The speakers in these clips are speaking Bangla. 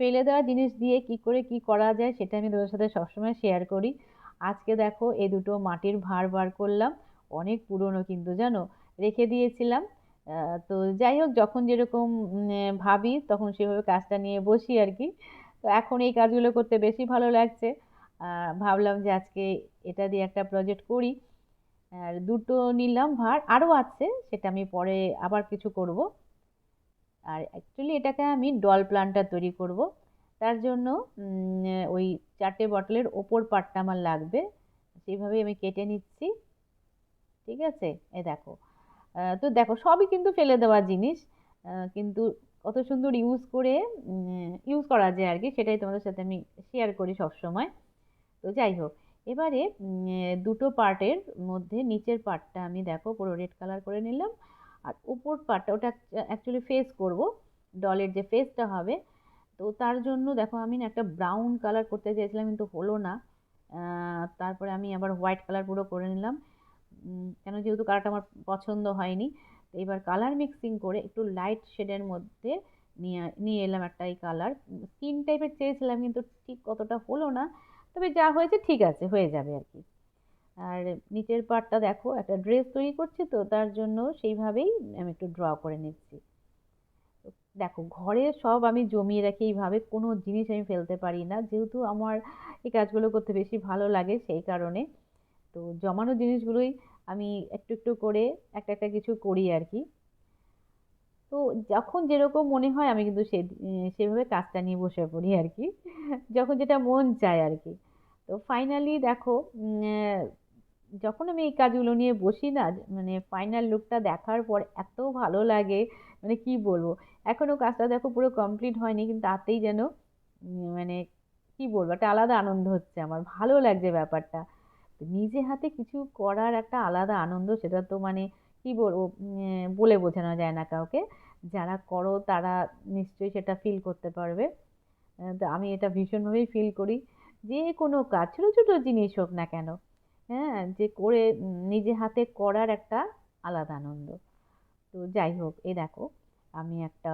ফেলে দেওয়া জিনিস দিয়ে কি করে কি করা যায় সেটা আমি তোদের সাথে সবসময় শেয়ার করি। আজকে দেখো এই দুটো মাটির ভাঁড় বার করলাম, অনেক পুরনো কিন্তু জানো? রেখে দিয়েছিলাম। তো যাই হোক, যখন যেরকম ভাবি তখন সেভাবে কাজটা নিয়ে বসি আর কি। তো এখন এই কাজগুলো করতে বেশি ভালো লাগছে। ভাবলাম যে আজকে এটা দিয়ে একটা প্রজেক্ট করি। আর দুটো নিলাম ভাঁড়, আরও আছে, সেটা আমি পরে আবার কিছু করব। আর অ্যাকচুয়ালি এটাকে আমি ডল প্লান্টার তৈরি করব। তার জন্য ওই চারটে বটলের ওপর পাটটা আমার লাগবে। সেইভাবেই আমি কেটে নিচ্ছি। ঠিক আছে? এ দেখো। তো দেখো, সবই কিন্তু ফেলে দেওয়া জিনিস। কিন্তু কত সুন্দর ইউজ করে ইউজ করা যায় আর কি। সেটাই তোমাদের সাথে আমি শেয়ার করি সব সময় তো যাই হোক, এবারে দুটো পার্টের মধ্যে নিচের পার্টটা আমি দেখো, পুরো রেড কালার করে নিলাম। আর উপর পার্টটা ওটা অ্যাকচুয়ালি ফেস করব ডলের যে ফেসটা হবে, তো তার জন্য দেখো আমি একটা ব্রাউন কালার করতে চেয়েছিলাম, কিন্তু হলো না। তারপরে আমি আবার হোয়াইট কালার পুরো করে নিলাম। কেন যেহেতু কালারটা আমার পছন্দ হয়নি, তো এবার কালার মিক্সিং করে একটু লাইট শেডের মধ্যে নিয়ে নিয়ে এলাম একটা এই কালার স্কিন টাইপের চেয়েছিলাম, কিন্তু ঠিক কতটা হলো না। তবে যা হয়েছে ঠিক আছে, হয়ে যাবে আর কি। আর নিচের পার্টটা দেখো, একটা ড্রেস তৈরি করছি তো, তার জন্য সেইভাবেই আমি একটু ড্র করে নিচ্ছি। দেখো, ঘরে সব আমি জমিয়ে রাখি, এইভাবে কোনো জিনিস আমি ফেলতে পারি না। যেহেতু আমার এই কাজগুলো করতে বেশি ভালো লাগে সেই কারণে। তো জমানো জিনিসগুলোই আমি একটু একটু করে একটা একটা কিছু করি আর কি। তো যখন যেরকম মনে হয় আমি কিন্তু সে, সেভাবে কাজটা নিয়ে বসে পড়ি আর কি। যখন যেটা মন চায় আর কি। তো ফাইনালি দেখো যখন আমি এই কাজগুলো নিয়ে বসি না মানে ফাইনাল লুকটা দেখার পর এত ভালো লাগে মানে কি বলব? এখনও কাজটা দেখো পুরো কমপ্লিট হয়নি, কিন্তু তাতেই যেন মানে কি বলব? একটা আলাদা আনন্দ হচ্ছে আমার, ভালো লাগছে ব্যাপারটা। নিজে হাতে কিছু করার একটা আলাদা আনন্দ, সেটা তো মানে কি বলব? বলে বোঝানো যায় না কাউকে। যারা করো, তারা নিশ্চয়ই সেটা ফিল করতে পারবে। তো আমি এটা ভীষণভাবেই ফিল করি। যে কোনো কাজ, ছোটো ছোটো জিনিস হোক না কেন হ্যাঁ যে করে নিজে হাতে করার একটা আলাদা আনন্দ। তো যাই হোক এ দেখো, আমি একটা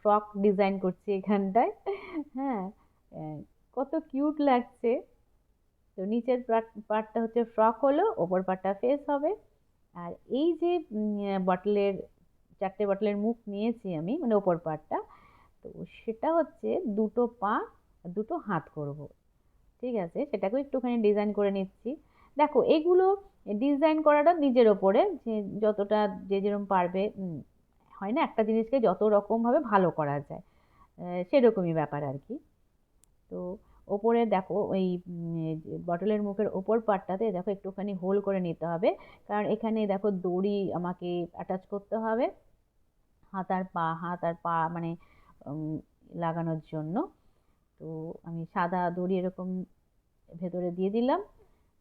ফ্রক ডিজাইন করছি এখানটায় হ্যাঁ কত কিউট লাগছে। তো নিচের পার্টটা হচ্ছে ফ্রক হলো, ওপর পার্টটা ফেস হবে। আর এই যে বটলের, চারটে বটলের মুখ নিয়েছি আমি মানে ওপর পার্টটা তো সেটা হচ্ছে দুটো পা, দুটো হাত করব। ঠিক আছে, সেটাকেও একটুখানি ডিজাইন করে নিচ্ছি। দেখো, এগুলো ডিজাইন করাটা নিজের ওপরে, যে যতটা যে যেরকম পারবে হয় না? একটা জিনিসকে যত রকমভাবে ভালো করা যায়। সেরকমই ব্যাপার আর কি। তো ওপরে দেখো ওই বটলের মুখের ওপর পাটটাতে দেখো, একটুখানি হোল করে নিতে হবে। কারণ এখানে দেখো, দড়ি আমাকে অ্যাটাচ করতে হবে, হাত আর পা, হাত আর পা মানে লাগানোর জন্য। তো আমি সাদা দড়ি এরকম ভেতরে দিয়ে দিলাম।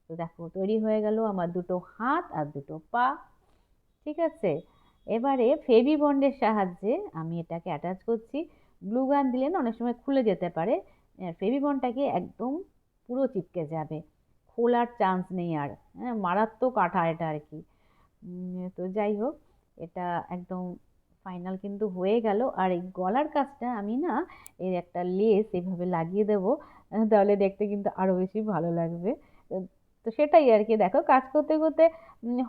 তো দেখো, তৈরি হয়ে গেল আমার দুটো হাত আর দুটো পা, ঠিক আছে? এবারে ফেবি বন্ডের সাহায্যে আমি এটাকে অ্যাটাচ করছি। গ্লু গান দিলে না অনেক সময় খুলে যেতে পারে। ফেবি বন্ডটাকে একদম পুরো চিপকে যাবে। খোলার চান্স নেই আর। হ্যাঁ মারাত্মক আঠা এটা আর কি। তো যাই হোক, এটা একদম ফাইনাল কিন্তু হয়ে গেল। আর এই গলার কাজটা আমি না এর একটা লেস এভাবে লাগিয়ে দেবো। তাহলে দেখতে কিন্তু আরও বেশি ভালো লাগবে। তো সেটাই আর কি দেখো কাজ করতে করতে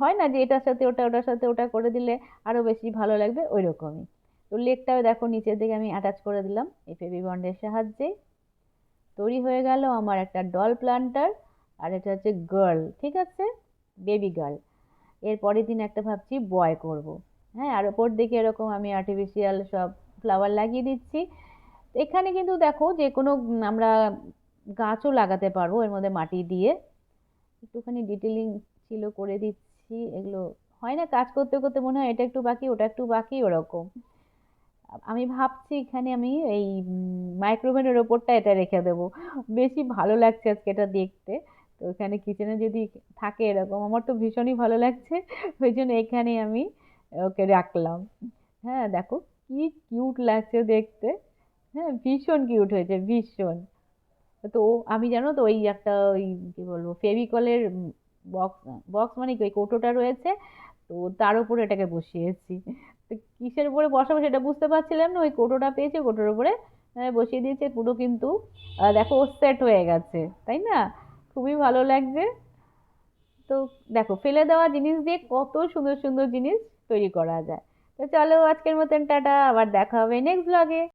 হয় না যে এটার সাথে ওটা, ওটার সাথে ওটা করে দিলে আরও বেশি ভালো লাগবে ওই রকমই তো লেগটাও দেখো নিচের দিকে আমি অ্যাটাচ করে দিলাম, এই ফেবি বন্ডের সাহায্যে। তৈরি হয়ে গেল আমার একটা ডল প্লান্টার আর এটা হচ্ছে গার্ল ঠিক আছে? বেবি গার্ল এর পরের দিন একটা ভাবছি বয় করব। হ্যাঁ আর ওপর দিকে এরকম আমি আর্টিফিশিয়াল সব ফ্লাওয়ার লাগিয়ে দিচ্ছি। এখানে কিন্তু দেখো যে কোনো আমরা গাছও লাগাতে পারব এর মধ্যে মাটি দিয়ে। একটুখানি ডিটেলিং ছিল করে দিচ্ছি, এগুলো হয় না কাজ করতে করতে মনে হয় এটা একটু বাকি, ওটা একটু বাকি, ওরকম। আমি ভাবছি এখানে আমি এই মাইক্রোওভেনের ওপরটা এটা রেখে দেবো। বেশি ভালো লাগছে আজকে এটা দেখতে। তো এখানে কিচেনে যদি থাকে এরকম, আমার তো ভীষণই ভালো লাগছে। ওই জন্য এখানে আমি ওকে রাখলাম। হ্যাঁ দেখো কি কিউট লাগছে দেখতে। হ্যাঁ ভীষণ কিউট হয়েছে, ভীষণ। তো আমি জানো তো ওই একটা ওই কী বলব, ফেভিকলের বক্স বক্স মানে কি ওই কৌটোটা রয়েছে, তো তার উপরে এটাকে বসিয়েছি। তো কিসের উপরে বসাবো সেটা বুঝতে পারছিলাম না, ওই কৌটোটা পেয়েছি, কৌটোর উপরে বসিয়ে দিয়েছে, পুরো কিন্তু দেখো সেট হয়ে গেছে, তাই না? খুবই ভালো লাগছে। তো দেখো, ফেলে দেওয়া জিনিস দিয়ে কত সুন্দর সুন্দর জিনিস তৈরি করা যায়। তো চলো আজকের মতন টাটা, আবার দেখা হবে নেক্সট ব্লগে